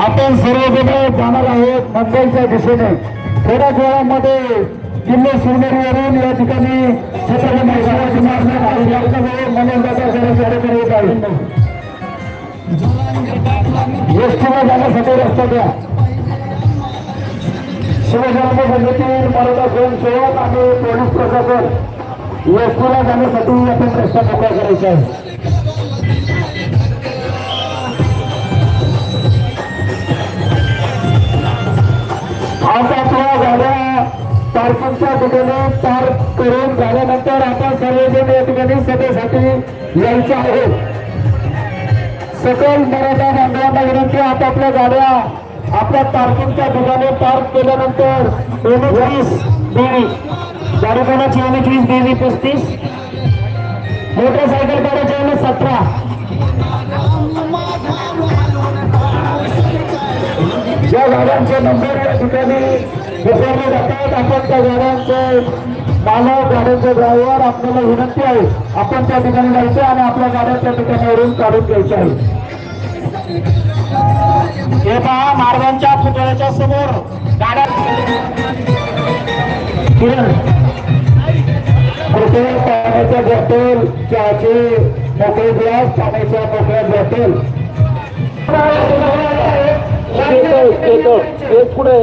आपण सर्वजण जाणार आहोत मुंबईच्या दिशेने. थोड्याच वेळामध्ये किल्ले शिवनेरीवरून या ठिकाणी छत्रपती शिवाजी महाराज येत आहे. एसटीला जाण्यासाठी रस्ता द्या. शिवजन्म समिती मराठा स्वयंसेवक आणि पोलीस प्रशासन एसटीला जाण्यासाठी आपण रस्ता मोकळा करायचा आहे. पार्किंगच्या ठिकाणी पार करून झाल्यानंतर आपण सर्वजण या ठिकाणी सभेसाठी यायचं आहे. सकल मराठा बांधवांना विनंती आपापल्या गाड्या आपल्या पार्किंगच्या ठिकाणी पार्क केल्यानंतर एकोणीस बेवी गाडी कोणाची एकोणीस बेवी पस्तीस. मोटरसायकल काढायची आहे? सतरा. ज्या गाड्यांचे नंबर या ठिकाणी बसवले जातात. आपण त्या गाड्यांचे मालक गाड्यांचे ड्रायव्हर आपल्याला विनंती आहे. आपण त्या ठिकाणी जायचं आणि आपल्या गाड्या त्या ठिकाणावरून काढून घ्यायच्या आहे हे पहा मार्गांच्या पुतळ्याच्या समोर गाड्या कृपया पाण्याच्या बॉटल चहाचे मोकळे ग्लास पाण्याच्या मोकळ्या बॉटल. एक पुढे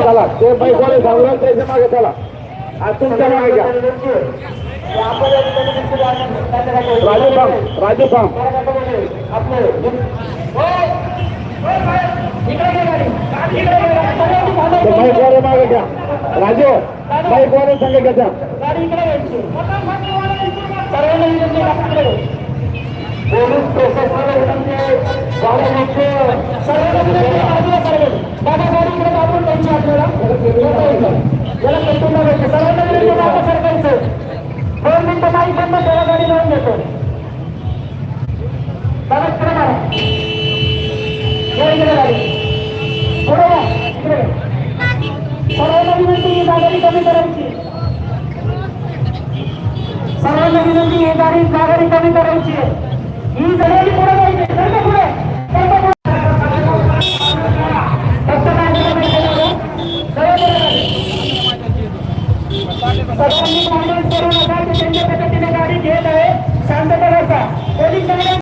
चला ते पैसे सांगून त्याच्यामागे चला आज तुमच्या मागे घ्या राजू थांब राजू थांब बाईक वाले मागे घ्या राजू बाईक वाले संघ घ्या पोलीस प्रशासनाला विनंती आहे, सर्वांना विनंती आहे, सर्व. गाडी इकडे दाबून द्यायची आपल्याला. याला सर्वांना विनंती सरकारचं. दोन मिनिटं नाही बंद त्याला गाडी लावून देतो इकडे मारा. इकडे गाडी. पुढे या, इकडे. सर्वांना विनंती गाडी कमी करायची सर्वांना विनंती गाडी गाडी कमी करायची आहे सर्वांनी काँग्रेस करून आता त्यांच्या पद्धतीने गाडी घेत आहे शांतता राहता पोलीस